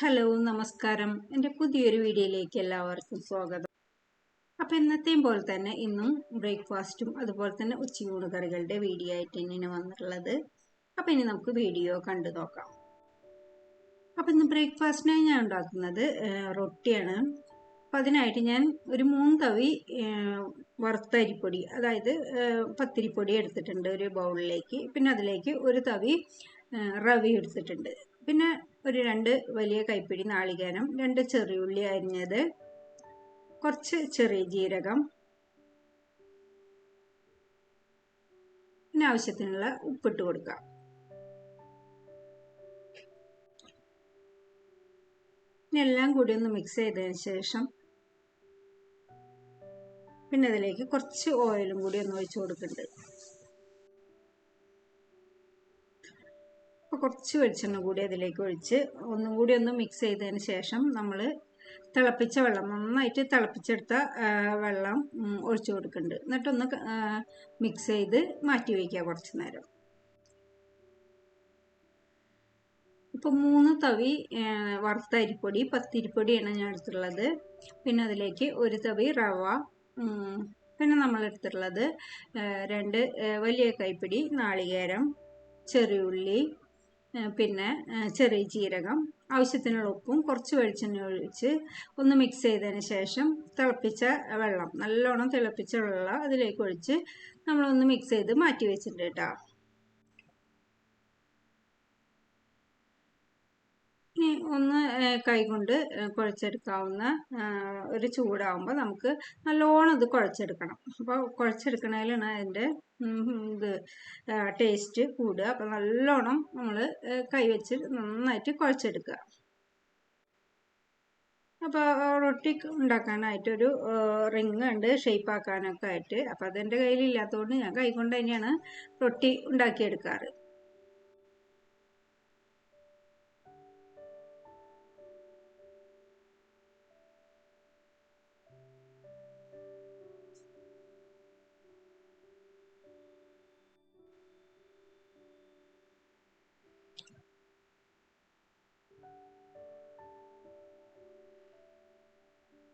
Hello നമസ്കാരം. എന്റെ പുതിയൊരു വീഡിയോയിലേക്ക് എല്ലാവർക്കും സ്വാഗതം. അപ്പോൾ ഇന്നത്തെയും പോലെ തന്നെ ഇന്നും ബ്രേക്ക്ഫാസ്റ്റും അതുപോലെ തന്നെ ഉച്ചയൂണ് കറികളുടെ വീഡിയോ ആയിട്ട് തന്നെയാണ് വന്നിട്ടുള്ളത്. അപ്പോൾ ഇനി നമുക്ക് വീഡിയോ കണ്ടു നോക്കാം. അപ്പോൾ ഇന്ന് ബ്രേക്ക്ഫാസ്റ്റിനായി ഞാൻ ഉണ്ടാക്കുന്നത് റൊട്ടിയാണ്. അപ്പോൾ അതിനായിട്ട് ഞാൻ ഒരു മൂന്ന് തവി വറുത്ത അരിപ്പൊടി അതായത് പത്തിരിപ്പൊടി എടുത്തിട്ടുണ്ട് ഒരു ബൗളിലേക്ക്. പിന്നെ അതിലേക്ക് ഒരു തവി റവി എടുത്തിട്ടുണ്ട്. പിന്നെ ഒരു രണ്ട് വലിയ കൈപ്പിടി നാളികേരം രണ്ട് ചെറിയുള്ളി അരിഞ്ഞത് കുറച്ച് ചെറിയ ജീരകം പിന്നെ ആവശ്യത്തിനുള്ള ഉപ്പിട്ട് കൊടുക്കാം. പിന്നെ എല്ലാം കൂടി ഒന്ന് മിക്സ് ചെയ്തതിന് ശേഷം പിന്നെ അതിലേക്ക് കുറച്ച് ഓയിലും കൂടി ഒന്ന് ഒഴിച്ചു കൊടുക്കുന്നുണ്ട് കുറച്ച് വെളിച്ചെണ്ണ കൂടി അതിലേക്ക് ഒഴിച്ച് ഒന്നും കൂടി ഒന്ന് മിക്സ് ചെയ്തതിന് ശേഷം നമ്മൾ തിളപ്പിച്ച വെള്ളം നന്നായിട്ട് തിളപ്പിച്ചെടുത്ത വെള്ളം ഒഴിച്ചു കൊടുക്കുന്നുണ്ട് എന്നിട്ടൊന്ന് മിക്സ് ചെയ്ത് മാറ്റി വയ്ക്കുക കുറച്ച് നേരം. ഇപ്പോൾ മൂന്ന് തവി വറുത്ത അരിപ്പൊടി പത്തിരിപ്പൊടിയാണ് ഞാൻ എടുത്തിട്ടുള്ളത്. പിന്നെ അതിലേക്ക് ഒരു തവി റവ പിന്നെ നമ്മൾ എടുത്തിട്ടുള്ളത് രണ്ട് വലിയ കൈപ്പിടി നാളികേരം ചെറിയുള്ളി പിന്നെ ചെറിയ ജീരകം ആവശ്യത്തിനുള്ള ഉപ്പും കുറച്ച് വെളിച്ചെണ്ണ ഒഴിച്ച് ഒന്ന് മിക്സ് ചെയ്തതിന് ശേഷം തിളപ്പിച്ച വെള്ളം നല്ലോണം തിളപ്പിച്ച വെള്ളം അതിലേക്ക് ഒഴിച്ച് നമ്മളൊന്ന് മിക്സ് ചെയ്ത് മാറ്റി വെച്ചിട്ടുണ്ട് കേട്ടോ ഇനി ഒന്ന് കൈകൊണ്ട് കുഴച്ചെടുക്കാവുന്ന ഒരു ചൂടാവുമ്പോൾ നമുക്ക് നല്ലോണം ഇത് കുഴച്ചെടുക്കണം. അപ്പോൾ കുഴച്ചെടുക്കണതിലാണ് അതിന്റെ ഇത് ടേസ്റ്റ് കൂടുക. അപ്പോൾ നല്ലോണം നമ്മൾ കൈവച്ച് നന്നായിട്ട് കുഴച്ചെടുക്കുക. അപ്പോൾ റൊട്ടി ഉണ്ടാക്കാനായിട്ടൊരു റിങ് ഉണ്ട് ഷേപ്പ് ആക്കാനൊക്കെ ആയിട്ട് അപ്പോൾ അതെന്റെ കയ്യിലില്ലാത്തതുകൊണ്ട് ഞാൻ കൈകൊണ്ട് തന്നെയാണ് റൊട്ടി ഉണ്ടാക്കിയെടുക്കാറ്.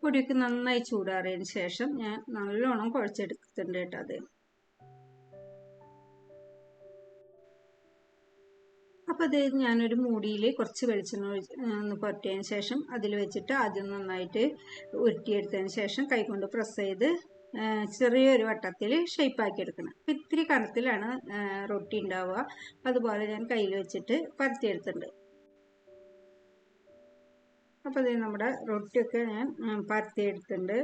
പൊടിയൊക്കെ നന്നായി ചൂടാറിയതിന് ശേഷം ഞാൻ നല്ലോണം കുഴച്ചെടുക്കുന്നുണ്ട് കേട്ടോ അത്. അപ്പോൾ അത് ഞാനൊരു മൂടിയിൽ കുറച്ച് വെളിച്ചെണ്ണ ഒഴിച്ച് പുരട്ടിയതിന് ശേഷം അതിൽ വെച്ചിട്ട് ആദ്യം നന്നായിട്ട് ഉരുട്ടിയെടുത്തതിന് ശേഷം കൈകൊണ്ട് പ്രസ് ചെയ്ത് ചെറിയൊരു വട്ടത്തിൽ ഷേപ്പാക്കി എടുക്കണം. അപ്പം ഇത്തിരി കനത്തിലാണ് റൊട്ടി ഉണ്ടാവുക. അതുപോലെ ഞാൻ കയ്യിൽ വെച്ചിട്ട് പരത്തിയെടുത്തിട്ടുണ്ട്. അപ്പോൾ ഇത് നമ്മുടെ റൊട്ടിയൊക്കെ ഞാൻ പരത്തി എടുത്തിട്ടുണ്ട്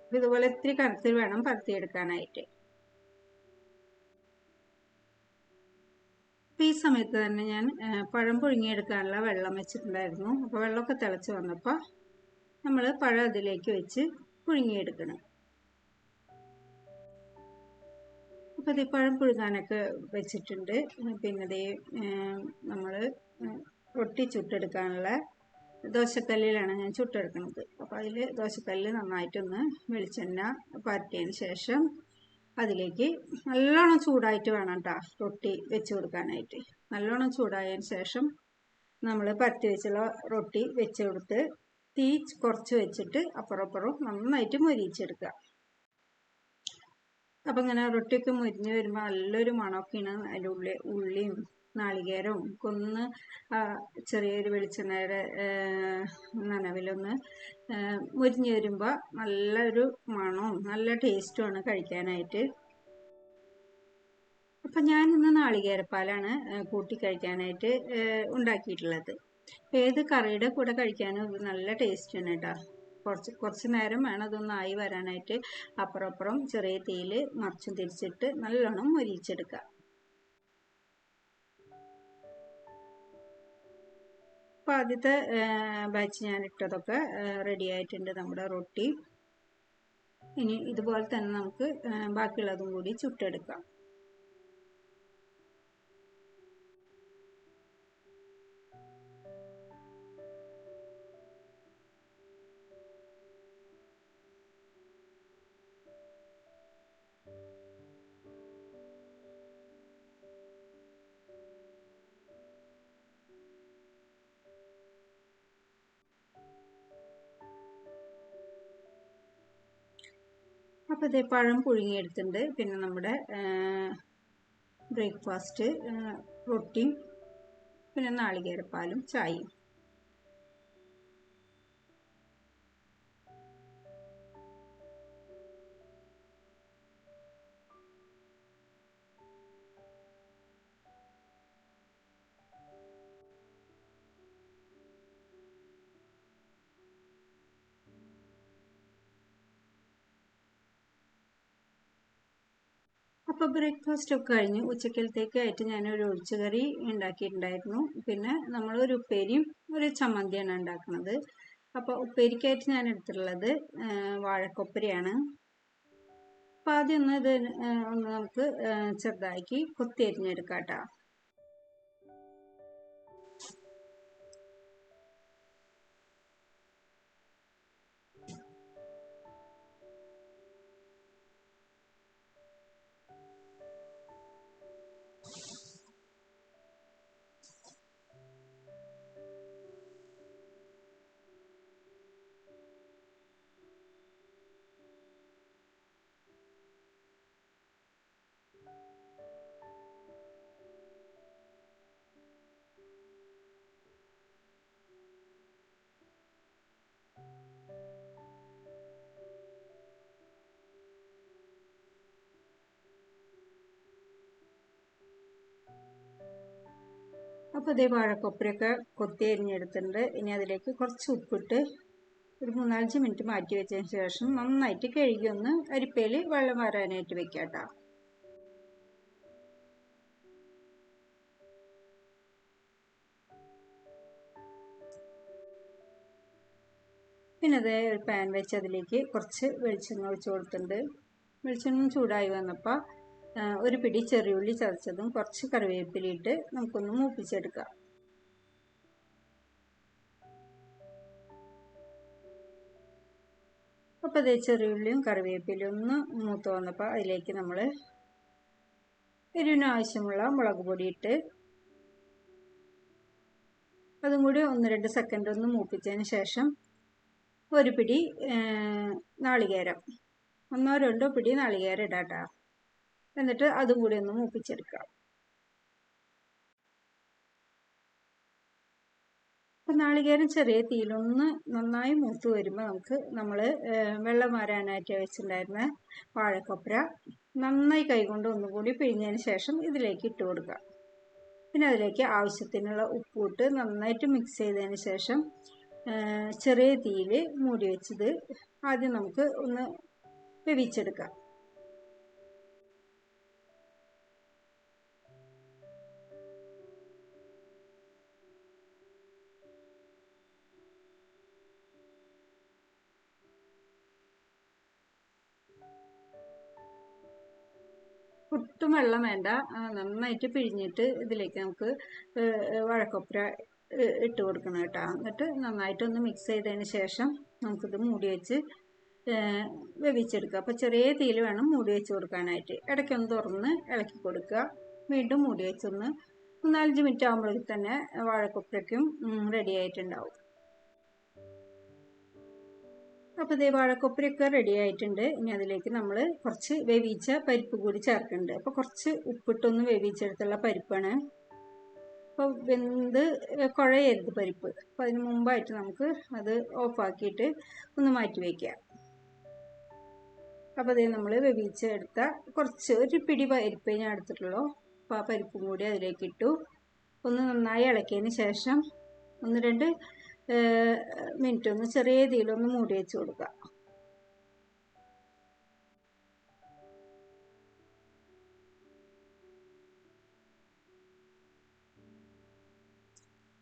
അപ്പോൾ ഇതുപോലെ ഇത്തിരി കനത്തിൽ വേണം പരത്തിയെടുക്കാനായിട്ട്. അപ്പോൾ ഈ സമയത്ത് തന്നെ ഞാൻ പഴം പഴം പുഴുങ്ങിയെടുക്കാനുള്ള വെള്ളം വെച്ചിട്ടുണ്ടായിരുന്നു. അപ്പോൾ വെള്ളമൊക്കെ തിളച്ച് വന്നപ്പോൾ നമ്മൾ പഴം അതിലേക്ക് വെച്ച് പുഴുങ്ങിയെടുക്കണം. അപ്പോൾ ഇത് പഴം പുഴുങ്ങാനൊക്കെ വെച്ചിട്ടുണ്ട്. പിന്നെ ഇത് നമ്മൾ റൊട്ടി ചുട്ടെടുക്കാനുള്ള ദോശക്കല്ലിലാണ് ഞാൻ ചുട്ടെടുക്കുന്നത്. അപ്പോൾ അതിൽ ദോശക്കല്ല് നന്നായിട്ടൊന്ന് വെളിച്ചെണ്ണ പരട്ടിയതിന് ശേഷം അതിലേക്ക് നല്ലോണം ചൂടായിട്ട് വേണം കേട്ടോ റൊട്ടി വെച്ച് കൊടുക്കാനായിട്ട്. നല്ലോണം ചൂടായതിന് ശേഷം നമ്മൾ പരത്തി വെച്ചുള്ള റൊട്ടി വെച്ച് കൊടുത്ത് തീ കുറച്ച് വെച്ചിട്ട് അപ്പുറം അപ്പുറം നന്നായിട്ട് മൊരിച്ചെടുക്കുക അപ്പം ഇങ്ങനെ റൊട്ടിയൊക്കെ മുരിഞ്ഞ് വരുമ്പോൾ നല്ലൊരു മണമൊക്കെയാണ് അതിന്റെ ഉള്ളി ഉള്ളിയും നാളികേരവും കൊന്ന് ആ, ചെറിയൊരു വെളിച്ചെണ്ണയുടെ നനവിലൊന്ന് മുരിഞ്ഞു വരുമ്പോൾ നല്ലൊരു മണവും നല്ല ടേസ്റ്റുമാണ് കഴിക്കാനായിട്ട്. അപ്പം ഇന്ന് നാളികേരപ്പാലാണ് കൂട്ടി കഴിക്കാനായിട്ട് ഉണ്ടാക്കിയിട്ടുള്ളത്. ഏത് കറിയുടെ കൂടെ കഴിക്കാനും നല്ല ടേസ്റ്റാണ് കേട്ടോ. കുറച്ച് കുറച്ച് നേരം വേണം അതൊന്ന് ആയി വരാനായിട്ട്. അപ്പുറം അപ്പുറം ചെറിയ തീയിൽ മറിച്ചും തിരിച്ചിട്ട് നല്ലോണം മൊരിയിച്ചെടുക്കുക. അപ്പോൾ ആദ്യത്തെ ബാച്ച് ഞാൻ ഇട്ടതൊക്കെ റെഡി ആയിട്ടുണ്ട് നമ്മുടെ റൊട്ടി. ഇനി ഇതുപോലെ തന്നെ നമുക്ക് ബാക്കിയുള്ളതും കൂടി ചുട്ടെടുക്കാം. അപ്പോൾ ഇതേ പഴം പുഴുങ്ങിയെടുത്തിട്ടുണ്ട്. പിന്നെ നമ്മുടെ ബ്രേക്ക്ഫാസ്റ്റ് റൊട്ടിയും പിന്നെ നാളികേരപ്പാലും ചായയും. അപ്പോൾ ബ്രേക്ക്ഫാസ്റ്റ് ഒക്കെ കഴിഞ്ഞ് ഉച്ചക്കലത്തേക്കായിട്ട് ഞാനൊരു ഒഴിച്ചുകറി ഉണ്ടാക്കിയിട്ടുണ്ടായിരുന്നു. പിന്നെ നമ്മൾ ഒരു ഉപ്പേരിയും ഒരു ചമ്മന്തിയാണ് ഉണ്ടാക്കുന്നത്. അപ്പോൾ ഉപ്പേരിക്കായിട്ട് ഞാൻ എടുത്തിട്ടുള്ളത് വാഴക്കൊപ്പരിയാണ്. അപ്പോൾ ആദ്യം ഒന്ന് ഇത് ഒന്ന് നമുക്ക് ചെറുതാക്കി കൊത്തി അരിഞ്ഞെടുക്കാം കേട്ടോ അപ്പോൾ ഇതേ വാഴക്കൊപ്പരയൊക്കെ കൊത്തി അരിഞ്ഞെടുത്തിട്ടുണ്ട്. ഇനി അതിലേക്ക് കുറച്ച് ഉപ്പിട്ട് ഒരു മൂന്നാലഞ്ച് മിനിറ്റ് മാറ്റി വെച്ചതിന് ശേഷം നന്നായിട്ട് കഴുകി ഒന്ന് അരിപ്പയിൽ വെള്ളം വരാനായിട്ട് വെക്കാം കേട്ടോ പിന്നെ അതേ ഒരു പാൻ വെച്ച് അതിലേക്ക് കുറച്ച് വെളിച്ചെണ്ണ ഒഴിച്ച് കൊടുത്തിട്ടുണ്ട്. വെളിച്ചെണ്ണ ചൂടായി വന്നപ്പോൾ ഒരു പിടി ചെറിയുള്ളി ചതച്ചതും കുറച്ച് കറിവേപ്പിലിട്ട് നമുക്കൊന്ന് മൂപ്പിച്ചെടുക്കാം. അപ്പോൾ അതേ ചെറിയുള്ളിയും കറിവേപ്പിലും ഒന്ന് മൂത്ത് വന്നപ്പോൾ അതിലേക്ക് നമ്മൾ എരിവിന് ആവശ്യമുള്ള മുളക് പൊടി ഇട്ട് അതും കൂടി ഒന്ന് രണ്ട് സെക്കൻഡ് ഒന്ന് മൂപ്പിച്ചതിന് ശേഷം ഒരു പിടി നാളികേരം. ഒന്നോ രണ്ടോ പിടി നാളികേരം ഇടാട്ടോ എന്നിട്ട് അതും കൂടി ഒന്ന് മൂപ്പിച്ചെടുക്കുക. അപ്പം നാളികേരം ചെറിയ തീയിലൊന്ന് നന്നായി മൂത്ത് വരുമ്പോൾ നമുക്ക് നമ്മൾ വെള്ളം മാറാനായിട്ട് വെച്ചിട്ടുണ്ടായിരുന്ന വാഴക്കൊപ്ര നന്നായി കൈകൊണ്ട് ഒന്നുകൂടി പിഴിഞ്ഞതിന് ശേഷം ഇതിലേക്ക് ഇട്ട് കൊടുക്കുക. പിന്നെ അതിലേക്ക് ആവശ്യത്തിനുള്ള ഉപ്പിട്ട് നന്നായിട്ട് മിക്സ് ചെയ്തതിന് ശേഷം ചെറിയ തീയിൽ മൂടി വെച്ചത് ആദ്യം നമുക്ക് ഒന്ന് വേവിച്ചെടുക്കാം. ഒട്ടും വെള്ളം വേണ്ട. നന്നായിട്ട് പിഴിഞ്ഞിട്ട് ഇതിലേക്ക് നമുക്ക് വഴക്കൊപ്പര ഇട്ട് കൊടുക്കണം കേട്ടോ. എന്നിട്ട് നന്നായിട്ടൊന്ന് മിക്സ് ചെയ്തതിന് ശേഷം നമുക്കിത് മൂടി വെച്ച് വേവിച്ചെടുക്കുക. അപ്പോൾ ചെറിയ തീയിൽ വേണം മൂടി വെച്ച് കൊടുക്കാനായിട്ട്. ഇടയ്ക്കൊന്ന് തുറന്ന് ഇളക്കി കൊടുക്കുക. വീണ്ടും മൂടി വെച്ചൊന്ന് നാലഞ്ച് മിനിറ്റ് ആകുമ്പോഴേക്കും തന്നെ വാഴക്കൊപ്പരയ്ക്കും റെഡി ആയിട്ടുണ്ടാവും. അപ്പോൾ ഇതേ വാഴക്കൊപ്പരയൊക്കെ റെഡി ആയിട്ടുണ്ട്. ഇനി അതിലേക്ക് നമ്മൾ കുറച്ച് വേവിച്ച പരിപ്പ് കൂടി ചേർക്കുന്നുണ്ട്. അപ്പോൾ കുറച്ച് ഉപ്പിട്ടൊന്ന് വേവിച്ചെടുത്തുള്ള പരിപ്പാണ്. അപ്പോൾ വെന്ത് കുഴയരുത് പരിപ്പ്. അപ്പോൾ അതിന് മുമ്പായിട്ട് നമുക്ക് അത് ഓഫാക്കിയിട്ട് ഒന്ന് മാറ്റി വയ്ക്കാം അപ്പോൾ അതേ നമ്മൾ വേവിച്ചെടുത്ത കുറച്ച് ഒരു പിടി പരിപ്പ് ഞാൻ എടുത്തിട്ടുള്ളൂ. അപ്പോൾ ആ പരിപ്പും കൂടി അതിലേക്ക് ഇട്ടു. ഒന്ന് നന്നായി ഇളക്കിയതിന് ശേഷം ഒന്ന് രണ്ട് മിനിറ്റ് ഒന്ന് ചെറിയ രീതിയിലൊന്ന് മൂടി വെച്ച് കൊടുക്കുക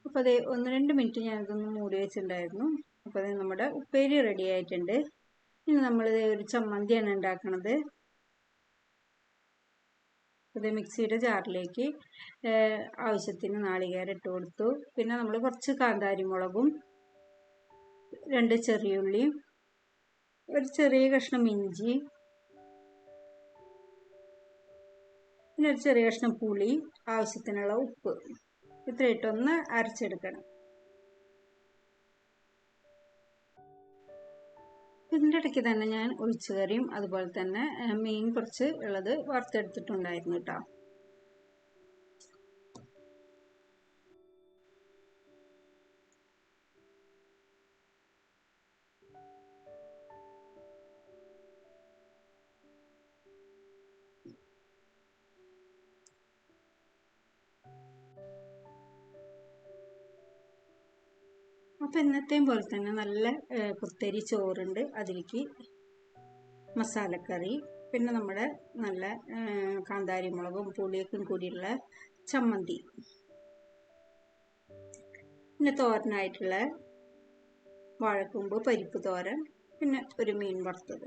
അപ്പോൾ അതേ ഒന്ന് രണ്ട് മിനിറ്റ് ഞാൻ ഞാനിതൊന്ന് മൂടി വെച്ചിട്ടുണ്ടായിരുന്നു. അപ്പോൾ അത് നമ്മുടെ ഉപ്പേരി റെഡി ആയിട്ടുണ്ട്. ഇനി നമ്മൾ ഒരു ചമ്മന്തിയാണ് ഉണ്ടാക്കണത്. ഇത് മിക്സിയുടെ ജാറിലേക്ക് ആവശ്യത്തിന് നാളികേരം ഇട്ട് കൊടുത്തു. പിന്നെ നമ്മൾ കുറച്ച് കാന്താരി മുളകും രണ്ട് ചെറിയുള്ളിയും ഒരു ചെറിയ കഷ്ണം ഇഞ്ചി പിന്നെ ഒരു ചെറിയ കഷ്ണം പുളി ആവശ്യത്തിനുള്ള ഉപ്പ്. ഇത്രയിട്ടൊന്ന് അരച്ചെടുക്കണം. ഇതിന്റെ ഇടയ്ക്ക് തന്നെ ഞാൻ ഒഴിച്ചുകറിയും അതുപോലെ തന്നെ മീൻ കുറച്ച് ഉള്ളത് വറുത്തെടുത്തിട്ടുണ്ടായിരുന്നു കേട്ടോ. അപ്പോൾ ഇന്നത്തെയും പോലെ തന്നെ നല്ല കുത്തരി ചോറുണ്ട് അതിലേക്ക്. മസാലക്കറി പിന്നെ നമ്മുടെ നല്ല കാന്താരി മുളകും പുളിയൊക്കെ കൂടിയുള്ള ചമ്മന്തി. പിന്നെ തോരനായിട്ടുള്ള വാഴക്കൂമ്പ് പരിപ്പ് തോരൻ പിന്നെ ഒരു മീൻ വറുത്തത്.